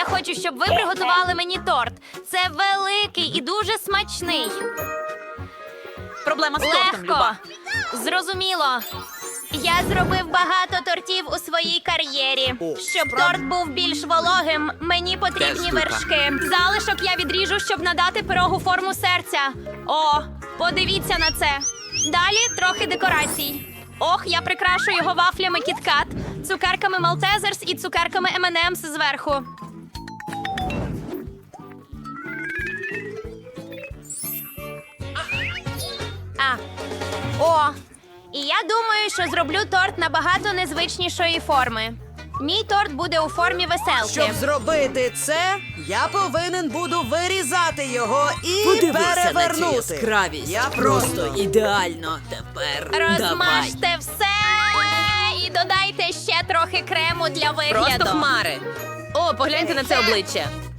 я хочу, щоб ви приготували мені торт. Це великий і дуже смачний. Проблема з тортом, Легко. Люба. Зрозуміло. Я зробив багато тортів у своїй кар'єрі. Щоб торт був більш вологим, мені потрібні вершки. Залишок я відріжу, щоб надати пирогу форму серця. О, подивіться на це. Далі трохи декорацій. Ох, я прикрашу його вафлями кіткат, цукерками Малтезерс і цукерками M&M's зверху. А. О, і я думаю, що зроблю торт набагато незвичнішої форми. Мій торт буде у формі веселки. Щоб зробити це, я повинен буду вирізати його і Подивися на цю перевернути. яскравість. Я просто просто ідеально. Тепер давай. Розмажте все і додайте ще трохи крему для вигляду. Просто хмари. О, погляньте на це обличчя.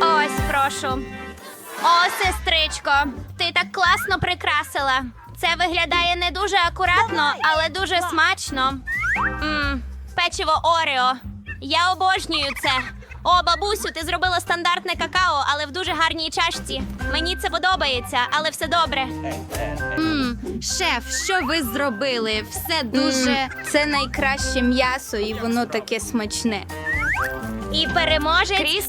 Ось, прошу. О, сестричко, ти так класно прикрасила. Це виглядає не дуже акуратно, але дуже смачно. Мм, печиво Орео. Я обожнюю це. О, бабусю, ти зробила стандартне какао, але в дуже гарній чашці. Мені це подобається, але все добре. М, шеф, що ви зробили? Все дуже. Це найкраще м'ясо, і воно таке смачне. І переможе Кріс,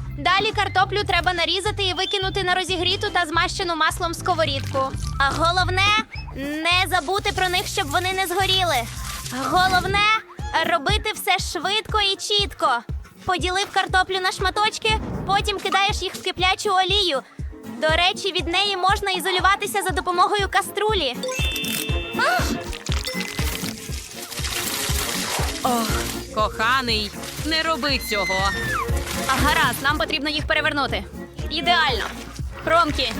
Далі картоплю треба нарізати і викинути на розігріту та змащену маслом сковорідку. А головне не забути про них, щоб вони не згоріли. Головне робити все швидко і чітко. Поділив картоплю на шматочки, потім кидаєш їх в киплячу олію. До речі, від неї можна ізолюватися за допомогою каструлі. Коханий, не роби цього. А гаразд, нам потрібно їх перевернути. Ідеально. Хромкі.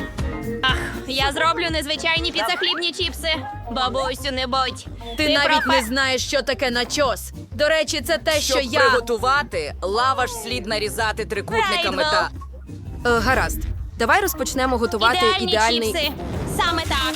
Ах, я зроблю незвичайні піцахлібні чіпси. Бабусю, не будь. Ти, навіть пропа- не знаєш, що таке начос. До речі, це те, що Щоб я. приготувати, лаваш слід нарізати трикутниками та. Е, гаразд. Давай розпочнемо готувати Ідеальні ідеальний. чіпси. Саме так.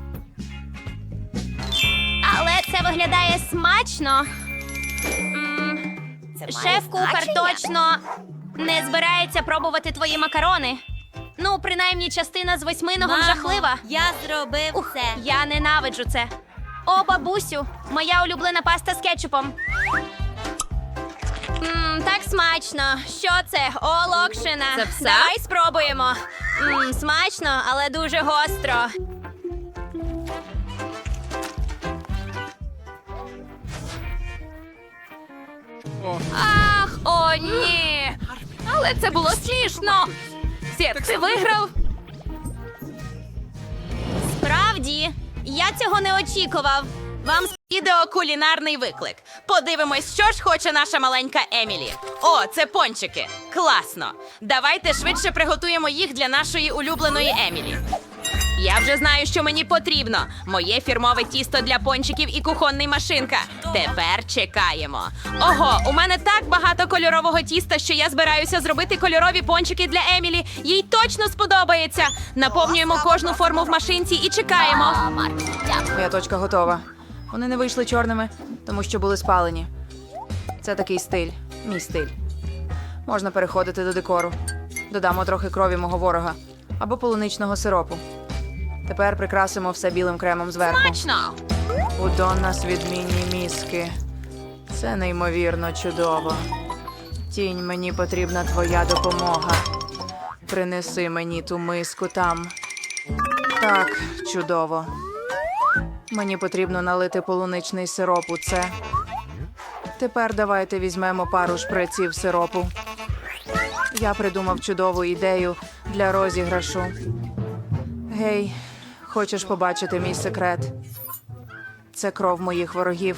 Але це виглядає смачно. Шеф-кухар точно не збирається пробувати твої макарони. Ну, принаймні, частина з восьминогом жахлива. Я зробив Ух, це. я ненавиджу це. О, бабусю, моя улюблена паста з кетчупом. Мм, так смачно. Що це? О, локшина. Це все? Давай спробуємо. Мм, смачно, але дуже гостро. Ах, о, ні. Але це було смішно. Сєт, ти виграв? Справді, я цього не очікував. Вам відео кулінарний виклик. Подивимось, що ж хоче наша маленька Емілі. О, це пончики. Класно. Давайте швидше приготуємо їх для нашої улюбленої Емілі. Я вже знаю, що мені потрібно. Моє фірмове тісто для пончиків і кухонний машинка. Тепер чекаємо. Ого, у мене так багато кольорового тіста, що я збираюся зробити кольорові пончики для Емілі. Їй точно сподобається. Наповнюємо кожну форму в машинці і чекаємо. Моя точка готова. Вони не вийшли чорними, тому що були спалені. Це такий стиль, мій стиль. Можна переходити до декору. Додамо трохи крові мого ворога або полуничного сиропу. Тепер прикрасимо все білим кремом зверху. Смачно! У Доннас відмінні мізки. Це неймовірно чудово. Тінь, мені потрібна твоя допомога. Принеси мені ту миску там. Так, чудово. Мені потрібно налити полуничний сироп у це. Тепер давайте візьмемо пару шприців сиропу. Я придумав чудову ідею для розіграшу. Гей, хочеш побачити мій секрет? Це кров моїх ворогів.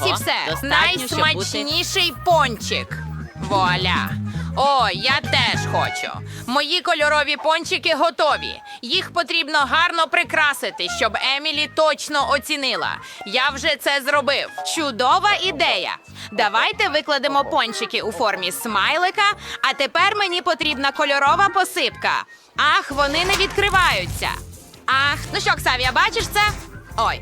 і все. Найсмачніший пончик. Вуаля. О, я теж хочу. Мої кольорові пончики готові. Їх потрібно гарно прикрасити, щоб Емілі точно оцінила. Я вже це зробив. Чудова ідея. Давайте викладемо пончики у формі смайлика, а тепер мені потрібна кольорова посипка. Ах, вони не відкриваються. Ах, ну що, Ксавія, бачиш це? Ой.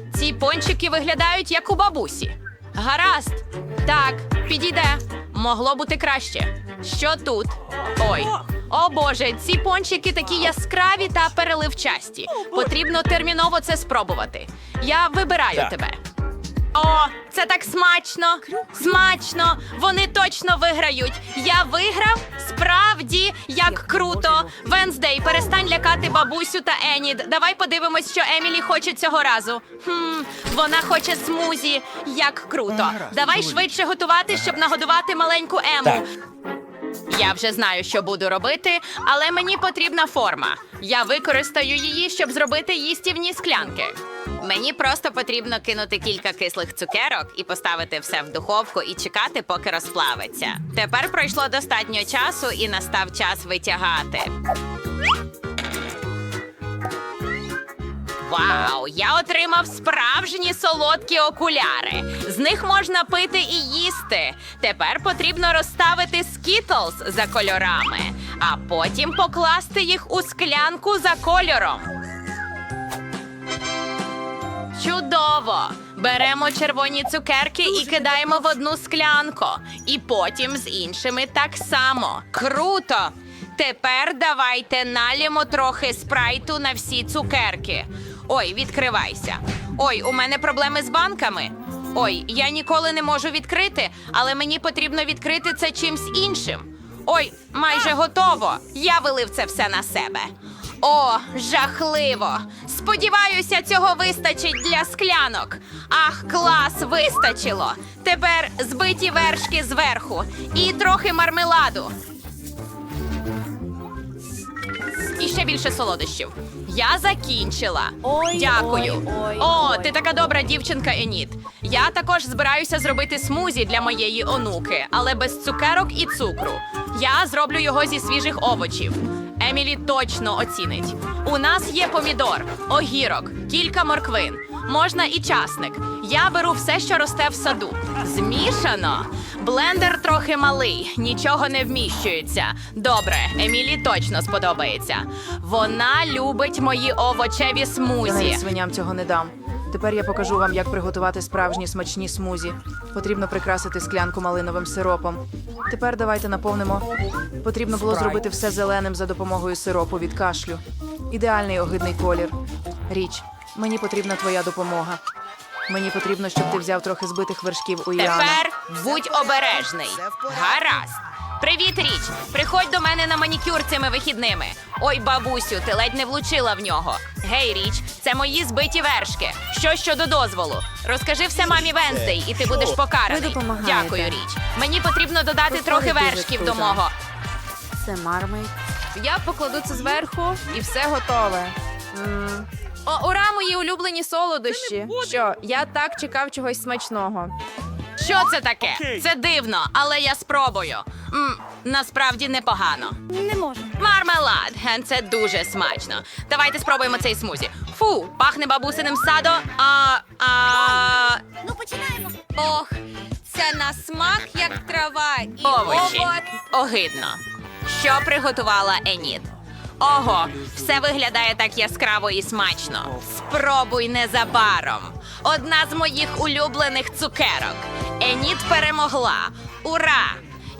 ці пончики виглядають як у бабусі. Гаразд. Так, підійде. Могло бути краще. Що тут? Ой. О Боже, ці пончики такі яскраві та переливчасті. Потрібно терміново це спробувати. Я вибираю тебе. О, це так смачно! Смачно! Вони точно виграють! Я виграв? Справді, як круто! Венздей, перестань лякати бабусю та Енід. Давай подивимось, що Емілі хоче цього разу. Хм, вона хоче смузі. Як круто! Давай швидше готувати, щоб нагодувати маленьку Ему. Я вже знаю, що буду робити, але мені потрібна форма. Я використаю її, щоб зробити їстівні склянки. Мені просто потрібно кинути кілька кислих цукерок і поставити все в духовку і чекати, поки розплавиться. Тепер пройшло достатньо часу і настав час витягати. Вау! Я отримав справжні солодкі окуляри. З них можна пити і їсти. Тепер потрібно розставити скітлс за кольорами, а потім покласти їх у склянку за кольором. Чудово! Беремо червоні цукерки і кидаємо в одну склянку. І потім з іншими так само. Круто! Тепер давайте налємо трохи спрайту на всі цукерки. Ой, відкривайся. Ой, у мене проблеми з банками. Ой, я ніколи не можу відкрити, але мені потрібно відкрити це чимсь іншим. Ой, майже готово. Я вилив це все на себе. О, жахливо! Сподіваюся, цього вистачить для склянок. Ах, клас, вистачило. Тепер збиті вершки зверху і трохи мармеладу. І ще більше солодощів. Я закінчила. Дякую. О, ти така добра дівчинка, Еніт. Я також збираюся зробити смузі для моєї онуки, але без цукерок і цукру. Я зроблю його зі свіжих овочів. Емілі точно оцінить. У нас є помідор, огірок, кілька морквин. Можна і часник. Я беру все, що росте в саду. Змішано. Блендер трохи малий, нічого не вміщується. Добре, Емілі точно сподобається. Вона любить мої овочеві Я смузі. свиням цього не дам. Тепер я покажу вам, як приготувати справжні смачні смузі. Потрібно прикрасити склянку малиновим сиропом. Тепер давайте наповнимо. Потрібно було зробити все зеленим за допомогою сиропу від кашлю. Ідеальний огидний колір. Річ, мені потрібна твоя допомога. Мені потрібно, щоб ти взяв трохи збитих вершків у Іана. Тепер будь обережний. Гаразд. Привіт, річ. Приходь до мене на манікюр цими вихідними. Ой, бабусю, ти ледь не влучила в нього. Гей, річ, це мої збиті вершки. Що щодо дозволу? Розкажи все мамі Венздей, і ти будеш покараний. Ви допомагаєте. Дякую, річ. Мені потрібно додати трохи дуже вершків до круто. мого. Це мармель. Я покладу це зверху і все готове. М. О, ура, мої улюблені солодощі. Що, я так чекав чогось смачного. Що це таке? Це дивно, але я спробую. М, насправді непогано. Не можу. Мармелад. Ген, Це дуже смачно. Давайте спробуємо цей смузі. Фу, пахне бабусиним садо. А, а, Ох, це на смак як трава. І овочі. овоч. Огидно. Що приготувала Еніт? Ого, все виглядає так яскраво і смачно. Спробуй незабаром. Одна з моїх улюблених цукерок. Еніт перемогла. Ура!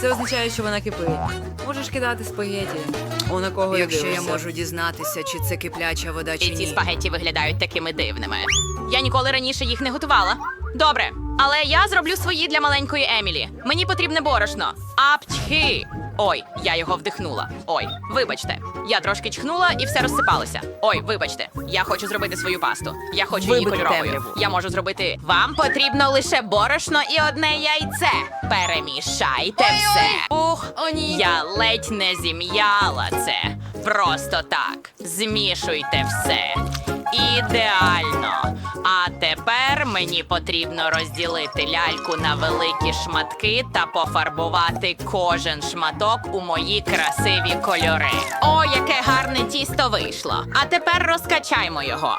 Це означає, що вона кипить. Можеш кидати спагеті. О, на кого Якщо я дивишся. можу дізнатися, чи це кипляча вода, чи І ці ні. спагетті виглядають такими дивними. Я ніколи раніше їх не готувала. Добре, але я зроблю свої для маленької Емілі. Мені потрібне борошно. Апчхи! Ой, я його вдихнула. Ой, вибачте. Я трошки чхнула і все розсипалося. Ой, вибачте. Я хочу зробити свою пасту. Я хочу її Вибити кольоровою. темряву. Я можу зробити. Вам потрібно лише борошно і одне яйце. Перемішайте все. Ух, О, ні. я ледь не зім'яла це. Просто так. Змішуйте все. Ідеально. А тепер мені потрібно розділити ляльку на великі шматки та пофарбувати кожен шматок у мої красиві кольори. О, яке гарне тісто вийшло. А тепер розкачаймо його.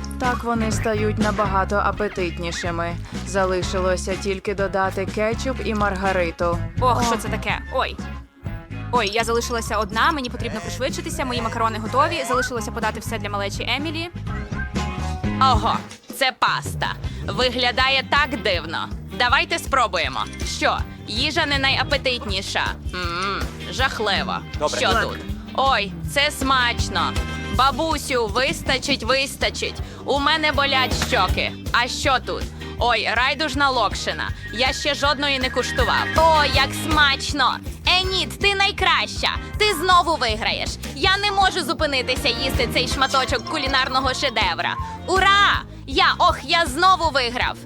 Так вони стають набагато апетитнішими. Залишилося тільки додати кетчуп і маргариту. Ох, що це таке? Ой. Ой, я залишилася одна, мені потрібно пришвидшитися, мої макарони готові. Залишилося подати все для малечі Емілі. Ого, це паста. Виглядає так дивно. Давайте спробуємо. Що, їжа не найапетитніша? Мм, жахливо. Що тут? Ой, це смачно. Бабусю, вистачить, вистачить. У мене болять щоки. А що тут? Ой, райдужна локшина. Я ще жодної не куштував. О, як смачно! Еніт, ти найкраща. Ти знову виграєш. Я не можу зупинитися їсти цей шматочок кулінарного шедевра. Ура! Я ох, я знову виграв.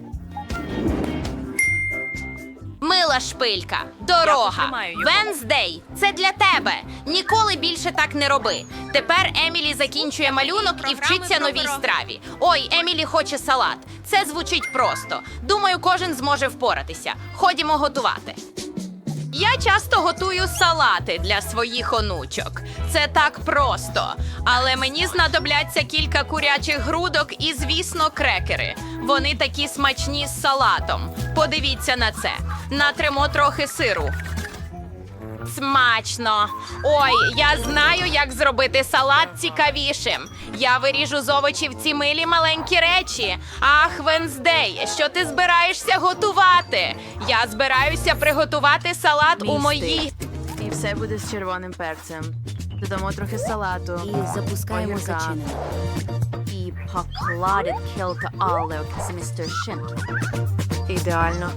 Мила шпилька, дорога, Венздей, це для тебе. Ніколи більше так не роби. Тепер Емілі закінчує малюнок і вчиться новій страві. Ой, Емілі хоче салат. Це звучить просто. Думаю, кожен зможе впоратися. Ходімо готувати. Я часто готую салати для своїх онучок. Це так просто. Але мені знадобляться кілька курячих грудок і, звісно, крекери. Вони такі смачні з салатом. Подивіться на це. Натримо трохи сиру. Смачно. Ой, я знаю, як зробити салат цікавішим. Я виріжу з овочів ці милі маленькі речі. Ах, Венздей, що ти збираєшся готувати? Я збираюся приготувати салат у моїй. І все буде з червоним перцем. Додамо трохи салату. І запускаємо зачинення. І покладить кілька оливок з містер Шинки. Ідеально.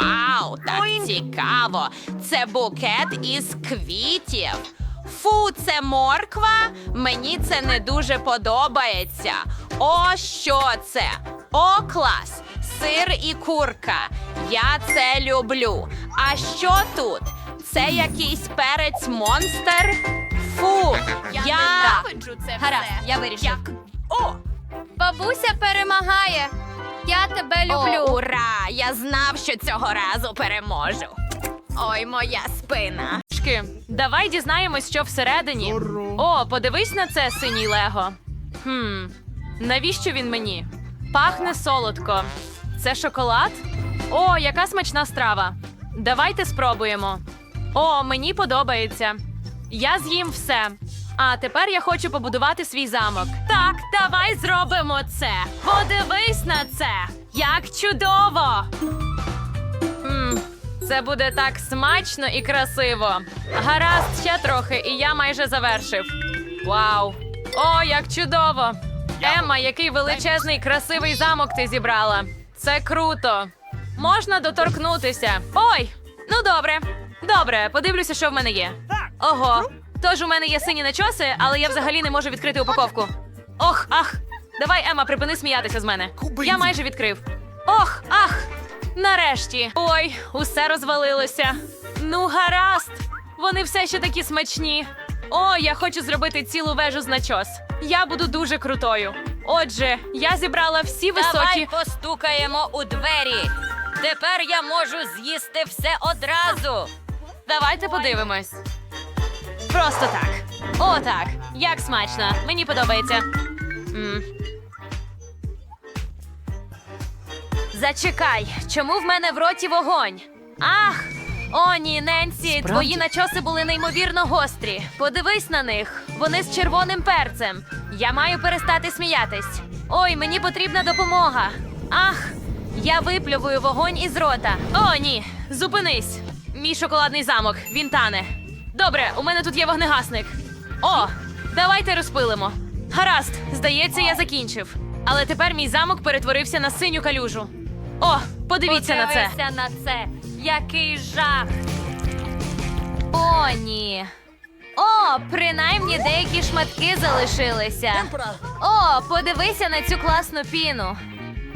Вау, так цікаво. Це букет із квітів. Фу, це морква. Мені це не дуже подобається. О, що це? О, клас! Сир і курка. Я це люблю. А що тут? Це якийсь перець монстр? Фу, я, Ненавиджу це Гаразд, я вирішив. Як- О, Бабуся перемагає. Я тебе люблю. О, ура! Я знав, що цього разу переможу. Ой, моя спина. Шки, давай дізнаємось, що всередині. О, подивись на це, синій Лего. Хм, навіщо він мені? Пахне солодко. Це шоколад? О, яка смачна страва. Давайте спробуємо. О, мені подобається. Я з'їм все. А тепер я хочу побудувати свій замок. Так, давай зробимо це. Подивись на це. Як чудово! М, це буде так смачно і красиво. Гаразд, ще трохи, і я майже завершив. Вау! О, як чудово! Емма, який величезний красивий замок ти зібрала. Це круто. Можна доторкнутися. Ой! Ну добре. Добре, подивлюся, що в мене є. Ого. Тож у мене є сині начоси, але я взагалі не можу відкрити упаковку. Ох, ах. Давай, Ема, припини сміятися з мене. Я майже відкрив. Ох, ах! Нарешті. Ой, усе розвалилося. Ну, гаразд. Вони все ще такі смачні. О, я хочу зробити цілу вежу з начос. Я буду дуже крутою. Отже, я зібрала всі Давай високі. постукаємо у двері. Тепер я можу з'їсти все одразу. Давайте подивимось. Просто так. О, так. Як смачно. Мені подобається. м Зачекай, чому в мене в роті вогонь? Ах! О, ні, Ненсі, твої начоси були неймовірно гострі. Подивись на них. Вони з червоним перцем. Я маю перестати сміятись. Ой, мені потрібна допомога. Ах, я виплювую вогонь із рота. О, ні, зупинись. Мій шоколадний замок, він тане. Добре, у мене тут є вогнегасник. О, давайте розпилимо. Гаразд, здається, я закінчив. Але тепер мій замок перетворився на синю калюжу. О, подивіться на це. Подивися на це. Який жах. О, ні. О, принаймні деякі шматки залишилися. О, подивися на цю класну піну.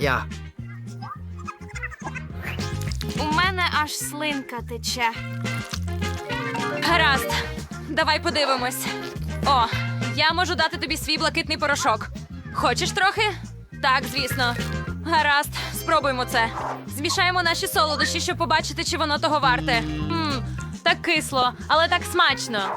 Я. У мене аж слинка тече. Гаразд, давай подивимось. О, я можу дати тобі свій блакитний порошок. Хочеш трохи? Так, звісно. Гаразд, спробуємо це. Змішаємо наші солодощі, щоб побачити, чи воно того варте. Мм, так кисло, але так смачно.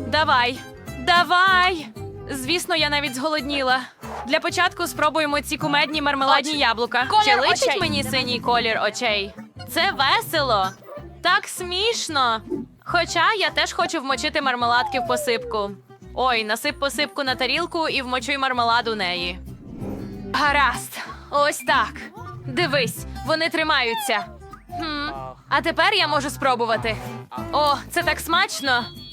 Давай. Давай. Звісно, я навіть зголодніла. Для початку спробуємо ці кумедні мармеладні яблука. Чи личить мені синій колір очей? Це весело. Так смішно. Хоча я теж хочу вмочити мармеладки в посипку. Ой, насип посипку на тарілку і вмочуй мармелад у неї. Гаразд, ось так. Дивись, вони тримаються. Хм. А тепер я можу спробувати. О, це так смачно.